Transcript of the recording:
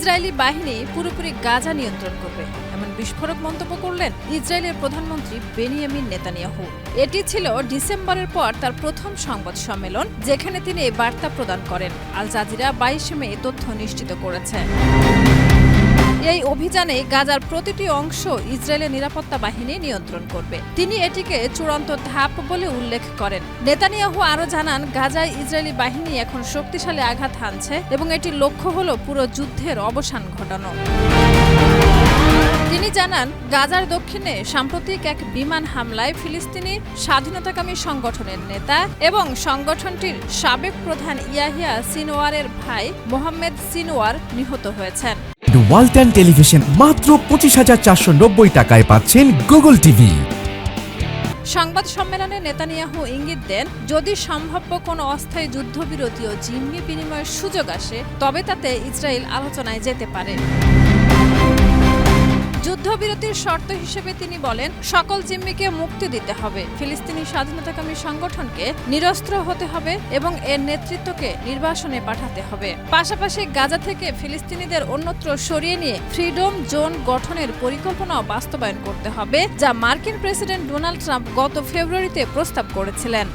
Israeli বাহিনী পুরোপুরি গাজা নিয়ন্ত্রণ করবে, এমন বিস্ফোরক মন্তব্য করলেন ইসরায়েলের প্রধানমন্ত্রী বেনিয়ামিন নেতানিয়াহু। এটি ছিল ডিসেম্বরের পর তার প্রথম সংবাদ সম্মেলন, যেখানে তিনি বার্তা প্রদান করেন। আল জাজিরা বাইশে মে তথ্য নিশ্চিত করেছে এই অভিযানে গাজার প্রতিটি অংশ ইসরায়েলের নিরাপত্তা বাহিনী নিয়ন্ত্রণ করবে। তিনি এটিকে চূড়ান্ত ধাপ বলে উল্লেখ করেন। নেতানিয়াহু আরও জানান, গাজায় ইসরায়েলি বাহিনী এখন শক্তিশালী আঘাত হানছে এবং এটির লক্ষ্য হল পুরো যুদ্ধের অবসান ঘটানো। তিনি জানান, গাজার দক্ষিণে সাম্প্রতিক এক বিমান হামলায় ফিলিস্তিনি স্বাধীনতাকামী সংগঠনের নেতা এবং সংগঠনটির সাবেক প্রধান ইয়াহিয়া সিনোয়ারের ভাই মোহাম্মদ সিনোয়ার নিহত হয়েছেন। ওয়ালটন টেলিভিশন মাত্র পঁচিশ হাজার চারশো নব্বই টাকায় পাচ্ছেন গুগল টিভি। সংবাদ সম্মেলনে নেতানিয়াহু ইঙ্গিত দেন, যদি সম্ভাব্য কোনো অস্থায়ী যুদ্ধবিরতি ও জিম্মি বিনিময়ের সুযোগ আসে, তবে তাতে ইসরায়েল আলোচনায় যেতে পারে। যুদ্ধবিরতির শর্ত হিসেবে তিনি বলেন, সকল জিম্মিকে মুক্তি দিতে হবে। ফিলিস্তিনি স্বাধীনতাকামী সংগঠনকে নিরস্ত্র হতে হবে এবং এর নেতৃত্বকে নির্বাসনে পাঠাতে হবে। পাশাপাশি গাজা থেকে ফিলিস্তিনিদের অন্যত্র সরিয়ে নিয়ে ফ্রিডম জোন গঠনের পরিকল্পনাও বাস্তবায়ন করতে হবে, যা মার্কিন প্রেসিডেন্ট ডোনাল্ড ট্রাম্প গত ফেব্রুয়ারিতে প্রস্তাব করেছিলেন।